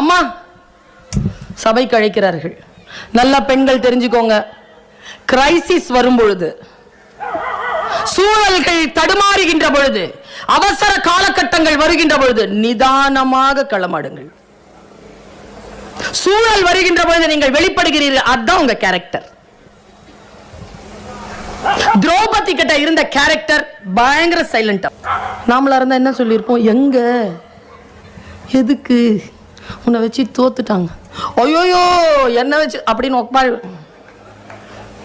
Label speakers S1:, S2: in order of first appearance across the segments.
S1: அம்மா சபைக்கு அழைக்கிறார்கள். நல்ல பெண்கள் தெரிஞ்சுக்கோங்க. கிரைசிஸ் வரும் பொழுது சூழல்கள் தடுமாறுகின்ற பொழுது அவசர காலகட்டங்கள் வருகின்ற பொழுது நிதானமாக களமாடுங்கள். சூழல் வருகின்ற பொழுது நீங்கள் வெளிப்படுகிறீர்கள் அதுதான் உங்க கேரக்டர் திரௌபதி கிட்ட இருந்த கேரக்டர் பயங்கர சைலண்டா நாமளா இருந்தா என்ன சொல்லியிருப்போம்? எங்க? எதுக்கு? உன்னை வச்சு தோத்துட்டாங்க. ஐயோயோ என்ன வச்சு அப்படின்னு உட்காரு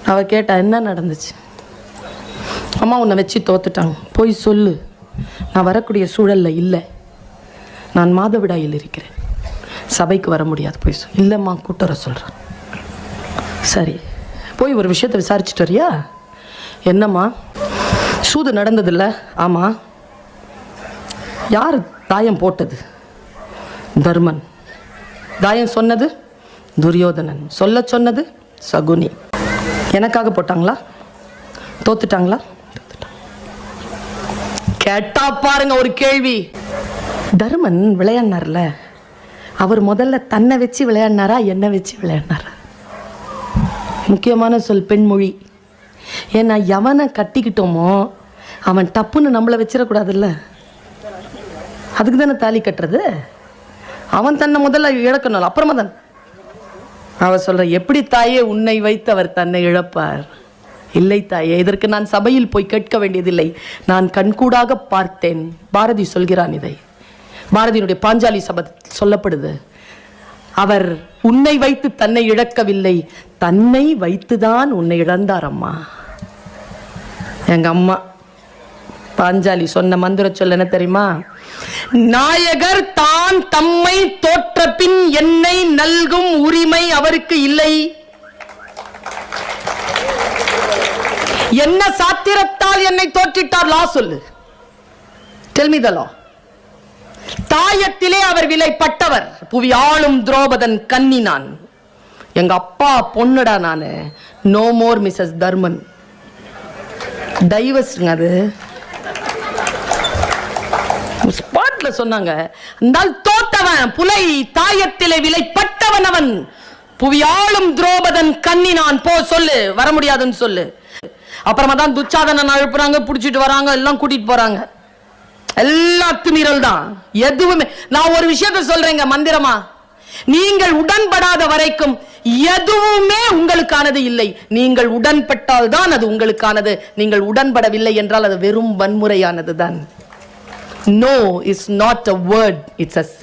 S1: அவ கேட்டா என்ன நடந்துச்சு? அம்மா உன்னை வச்சு தோத்துட்டாங்க. போய் சொல்லு. நான் வரக்கூடிய சூழலில் இல்லை. நான் மாதவிடாயில் இருக்கிறேன். சபைக்கு வர முடியாது. போய் சொல். இல்லைம்மா கூட்டுற வர சொல்கிறேன் சரி. போய் ஒரு விஷயத்தை விசாரிச்சுட்டு வரியா? என்னம்மா? சூது நடந்ததில்ல. ஆமாம் யார் தாயம் போட்டது? தர்மன். தாயம் சொன்னது துரியோதனன். சொல்ல சொன்னது சகுனி. எனக்காக போட்டாங்களா? தோத்துட்டாங்களா? கேட்டா பாருங்க ஒரு கேள்வி. தர்மன் விளையாடினார்ல. அவர் முதல்ல தன்னை வச்சு விளையாடினாரா என்னை வச்சு விளையாடினாரா? முக்கியமான சொல் பெண்மொழி. ஏன்னா எவனை கட்டிக்கிட்டோமோ அவன் டப்புன்னு நம்மளை வச்சிடக்கூடாதுல்ல. அதுக்கு தானே தாலி கட்டுறது? அவன் தன்னை முதல்ல இழக்கணும். அப்புறமா தான். அவ சொல்ற எப்படி தாயே உன்னை வைத்து அவர் தன்னை இழப்பார்? இல்லை தாயே இதற்கு நான் சபையில் போய் கேட்க வேண்டியதில்லை. நான் கண்கூடாக பார்த்தேன். பாரதி சொல்கிறான் இதை. பாரதியினுடைய பாஞ்சாலி சபை சொல்லப்படுது. அவர் உன்னை வைத்து தன்னை இழக்கவில்லை. தன்னை வைத்துதான் உன்னை இழந்தார் அம்மா எங்க அம்மா பாஞ்சாலி சொன்ன மந்திர சொல்ல என்ன தெரியுமா? நாயகர் தான் தம்மை தோற்ற பின் என்னை நல்கும் உரிமை அவருக்கு இல்லை. என்ன சாத்திரத்தால் என்னை தோற்றிட்டார்? லா சொல்லு. டெல்மி தாயத்திலே அவர் விலைப்பட்டவர். புவி ஆளும் துரோபதன் கன்னி நான் எங்க அப்பா பொண்ணுடா நானு. No more Mrs Dharman. டைவர்ஸ்ங்க அது. ஸ்பாட்ல சொன்னாங்க. இருந்தால் தோத்தவன் புலை தாயத்திலே விலைப்பட்டவன் அவன். புவியாளும் துரோபதன் கண்ணினான். போ சொல்லு வர முடியாதுன்னு சொல்லு. அப்புறமா தான் துச்சாதனன் அழுப்புறாங்க புடிச்சிட்டு வராங்க எல்லாம் கூட்டிட்டு போறாங்க. எல்லா அத்துமீறல் தான். எதுவுமே நான் ஒரு விஷயத்த சொல்றேங்க மந்திரமா. நீங்கள் உடன்படாத வரைக்கும் எதுவுமே உங்களுக்கானது இல்லை. நீங்கள் உடன்பட்டால் தான் அது உங்களுக்கானது. நீங்கள் உடன்படவில்லை என்றால் அது வெறும் வன்முறையானது தான் No is not a word, it's a sentence.